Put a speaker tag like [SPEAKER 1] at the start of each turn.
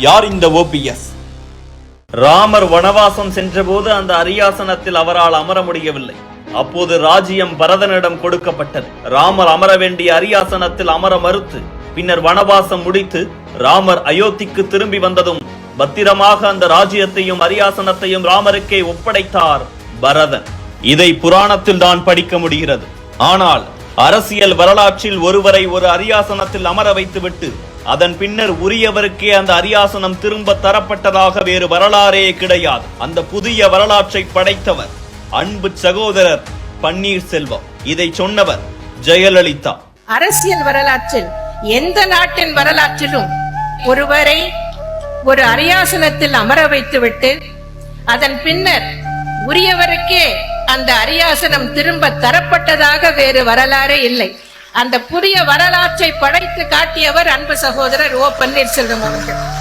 [SPEAKER 1] யார் இந்த ஓபிஎஸ் ராமர் வனவாசம் சென்றபோது அந்த அரியாசனத்தில் அவரால் அமர முடியவில்லை. அப்போது ராஜ்யம் பரதனிடம் கொடுக்கப்பட்டது. ராமர் அமர வேண்டிய அரியாசனத்தில் அமர மறுத்து பின்னர் வனவாசம் முடித்து ராமர் அயோத்திக்கு திரும்பி வந்ததும் பத்திரமாக அந்த ராஜ்யத்தையும் அரியாசனத்தையும் ராமருக்கே ஒப்படைத்தார் பரதன். இதை புராணத்தில் தான் படிக்க முடிகிறது. ஆனால் அரசியல் வரலாற்றில் ஒருவரை ஒரு அரியாசனத்தில் அமர வைத்துவிட்டு அதன் பின்னர் உரியவருக்கே அந்த அரியாசனம் திரும்ப தரப்பட்டதாக வேறு வரலாறே கிடையாது. அந்த புதிய வரலாற்றை படைத்தவர் அன்பு சகோதரர் பன்னீர்செல்வம். இதை சொன்னவர் ஜெயலலிதா.
[SPEAKER 2] அரசியல் வரலாற்றில் எந்த நாட்டின் வரலாற்றிலும் ஒருவரை ஒரு அரியாசனத்தில் அமர வைத்துவிட்டு அதன் பின்னர் உரியவருக்கே அந்த அரியாசனம் திரும்ப தரப்பட்டதாக வேறு வரலாறே இல்லை. அந்த புதிய வரலாற்றை படைத்து காட்டியவர் அன்பு சகோதரர் ஓ பன்னீர்செல்வம் அவர்கள்.